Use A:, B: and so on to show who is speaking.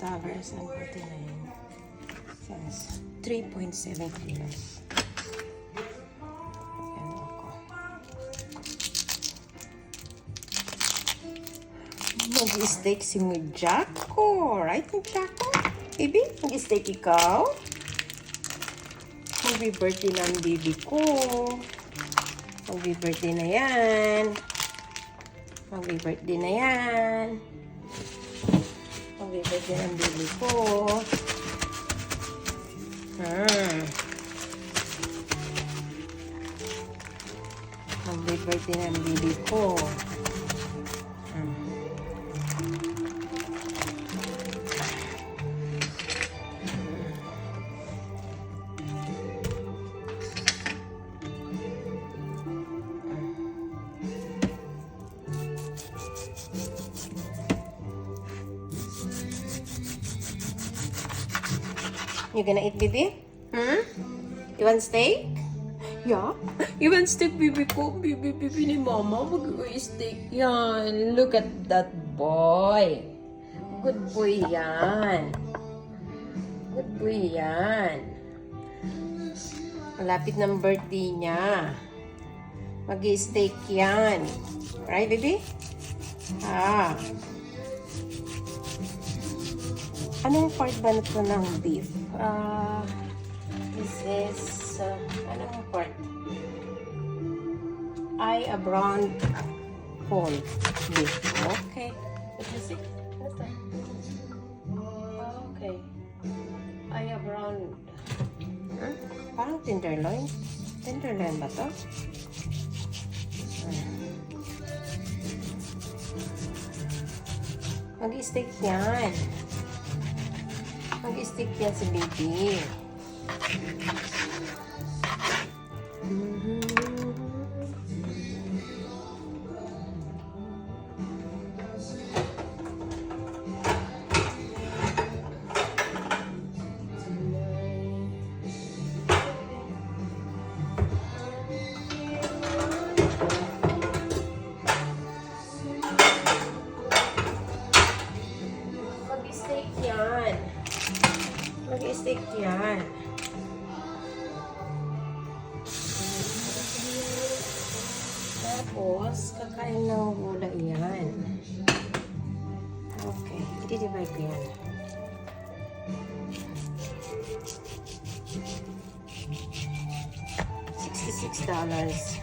A: dollars and 49 cents. 3.7 kilos. Ayan ako. Mag-steak si Mujako. Right, Mujako? Baby, mag-steak ikaw? Mag-birthday na ang baby ko. Mag-birthday na yan. Mag-birthday na yan. Na ang baby ko. Hmm. Mag-birthday na ang baby ko. You gonna eat, baby? Hmm? You want steak? Yeah? You want steak, baby ko? Baby, baby ni mama, mag-steak yan. Look at that boy. Good boy yan. Good boy yan. Malapit ng birthday niya. Mag-steak yan. Right, baby? Ah. Anong part ba nito ng beef? Ah, this is, uh, anong part? Ay, a brown whole beef. Okay. Let me see. Okay. Ay, a brown, huh? Parang tenderloin. Tenderloin ba to? Mag-steak yan. Mag-stick yan si baby. Mag-steak yan. Mag-steak yan. Tapos, kakain ng gulay yan. Okay, i-divide ko yan. $66.